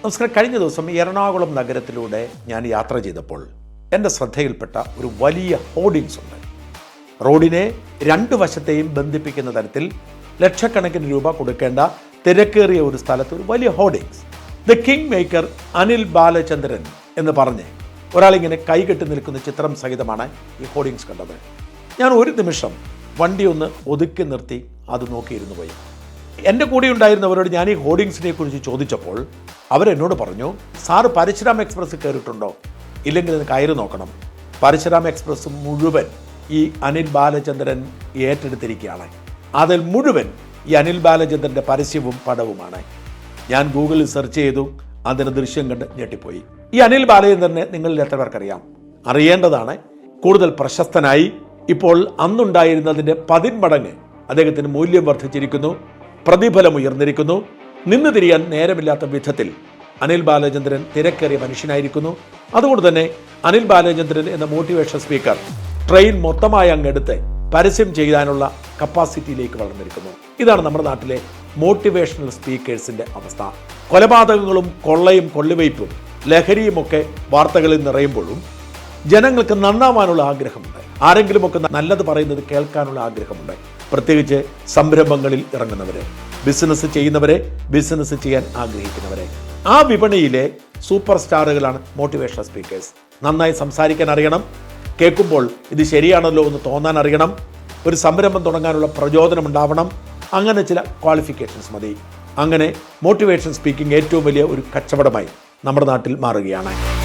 നമസ്കാരം. കഴിഞ്ഞ ദിവസം എറണാകുളം നഗരത്തിലൂടെ ഞാൻ യാത്ര ചെയ്തപ്പോൾ എന്റെ ശ്രദ്ധയിൽപ്പെട്ട ഒരു വലിയ ഹോർഡിങ്സ് ഉണ്ട്. റോഡിനെ രണ്ട് വശത്തെയും ബന്ധിപ്പിക്കുന്ന തരത്തിൽ ലക്ഷക്കണക്കിന് രൂപ കൊടുക്കേണ്ട തിരക്കേറിയ ഒരു സ്ഥലത്ത് ഒരു വലിയ hoardings the king maker Anil Balachandran എന്ന് പറഞ്ഞ് ഒരാളിങ്ങനെ കൈകെട്ടി നിൽക്കുന്ന ചിത്രം സഹിതമാണ് ഈ ഹോർഡിങ്സ് കണ്ടത്. ഞാൻ ഒരു നിമിഷം വണ്ടി ഒന്ന് ഒതുക്കി നിർത്തി അത് നോക്കിയിരുന്നു പോയി. എന്റെ കൂടെ ഉണ്ടായിരുന്നവരോട് ഞാൻ ഈ ഹോർഡിങ്സിനെ കുറിച്ച് ചോദിച്ചപ്പോൾ അവരെന്നോട് പറഞ്ഞു സാറ് പരശുരാം എക്സ്പ്രസ് കയറിയിട്ടുണ്ടോ? ഇല്ലെങ്കിൽ അതിന് കയറി നോക്കണം. പരശുരാം എക്സ്പ്രസ് മുഴുവൻ ഈ അനിൽ ബാലചന്ദ്രൻ ഏറ്റെടുത്തിരിക്കുകയാണ്. അതിൽ മുഴുവൻ ഈ അനിൽ ബാലചന്ദ്രന്റെ പരസ്യവും പടവുമാണ്. ഞാൻ ഗൂഗിളിൽ സെർച്ച് ചെയ്തു അതിന്റെ ദൃശ്യം കണ്ട് ഞെട്ടിപ്പോയി. ഈ അനിൽ ബാലചന്ദ്രനെ നിങ്ങളിൽ എത്ര പേർക്കറിയാം അറിയേണ്ടതാണ് കൂടുതൽ പ്രശസ്തനായി ഇപ്പോൾ അന്നുണ്ടായിരുന്നതിന്റെ പതിന്മടങ്ങ് അദ്ദേഹത്തിന് മൂല്യം വർദ്ധിച്ചിരിക്കുന്നു. പ്രതിഫലം ഉയർന്നിരിക്കുന്നു. നിന്ന് തിരിയാൻ നേരമില്ലാത്ത വിധത്തിൽ അനിൽ ബാലചന്ദ്രൻ തിരക്കേറിയ മനുഷ്യനായിരിക്കുന്നു. അതുകൊണ്ട് തന്നെ അനിൽ ബാലചന്ദ്രൻ എന്ന മോട്ടിവേഷൻ സ്പീക്കർ ട്രെയിൻ മൊത്തമായി അങ്ങെടുത്ത് പരസ്യം ചെയ്യാനുള്ള കപ്പാസിറ്റിയിലേക്ക് വളർന്നിരിക്കുന്നു. ഇതാണ് നമ്മുടെ നാട്ടിലെ മോട്ടിവേഷണൽ സ്പീക്കേഴ്സിന്റെ അവസ്ഥ. കൊലപാതകങ്ങളും കൊള്ളയും കൊള്ളിവയ്പും ലഹരിയുമൊക്കെ വാർത്തകളിൽ നിറയുമ്പോഴും ജനങ്ങൾക്ക് നന്നാവാനുള്ള ആഗ്രഹമുണ്ട്. ആരെങ്കിലുമൊക്കെ നല്ലത് പറയുന്നത് കേൾക്കാനുള്ള ആഗ്രഹമുണ്ട്. പ്രത്യേകിച്ച് സംരംഭങ്ങളിൽ ഇറങ്ങുന്നവരെ ബിസിനസ് ചെയ്യുന്നവരെ ബിസിനസ് ചെയ്യാൻ ആഗ്രഹിക്കുന്നവരെ. ആ വിപണിയിലെ സൂപ്പർ സ്റ്റാറുകളാണ് മോട്ടിവേഷണൽ സ്പീക്കേഴ്സ് നന്നായി സംസാരിക്കാൻ അറിയണം. കേൾക്കുമ്പോൾ ഇത് ശരിയാണല്ലോ എന്ന് തോന്നാൻ അറിയണം. ഒരു സംരംഭം തുടങ്ങാനുള്ള പ്രചോദനം ഉണ്ടാവണം. അങ്ങനെ ചില ക്വാളിഫിക്കേഷൻസ് മതി. അങ്ങനെ മോട്ടിവേഷൻ സ്പീക്കിംഗ് ഏറ്റവും വലിയ ഒരു കച്ചവടമായി നമ്മുടെ നാട്ടിൽ മാറുകയാണ്.